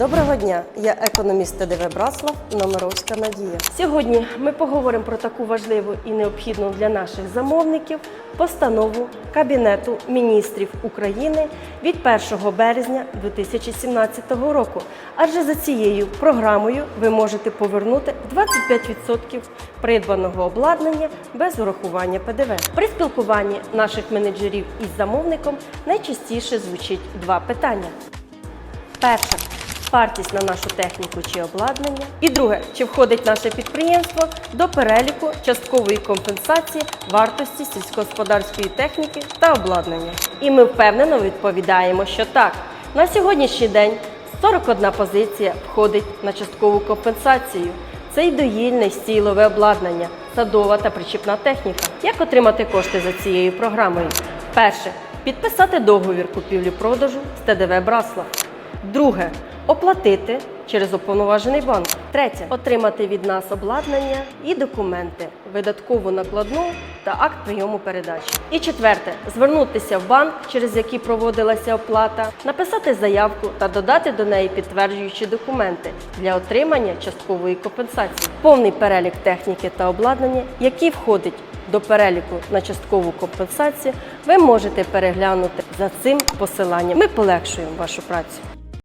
Доброго дня, я економіст ТДВ Браслав, Номеровська Надія. Сьогодні ми поговоримо про таку важливу і необхідну для наших замовників постанову Кабінету міністрів України від 1 березня 2017 року. Адже за цією програмою ви можете повернути 25% придбаного обладнання без урахування ПДВ. При спілкуванні наших менеджерів із замовником найчастіше звучить два питання. Перше вартість на нашу техніку чи обладнання. І друге, чи входить наше підприємство до переліку часткової компенсації вартості сільськогосподарської техніки та обладнання. І ми впевнено відповідаємо, що так. На сьогоднішній день 41 позиція входить на часткову компенсацію. Це й доїльне, й стілове обладнання, садова та причіпна техніка. Як отримати кошти за цією програмою? Перше підписати договір купівлі-продажу з ТДВ Браслав. Друге оплатити через уповноважений банк. Третє отримати від нас обладнання і документи, видаткову накладну та акт прийому передачі. І четверте звернутися в банк, через який проводилася оплата, написати заявку та додати до неї підтверджуючі документи для отримання часткової компенсації. Повний перелік техніки та обладнання, який входить до переліку на часткову компенсацію, ви можете переглянути за цим посиланням. Ми полегшуємо вашу працю.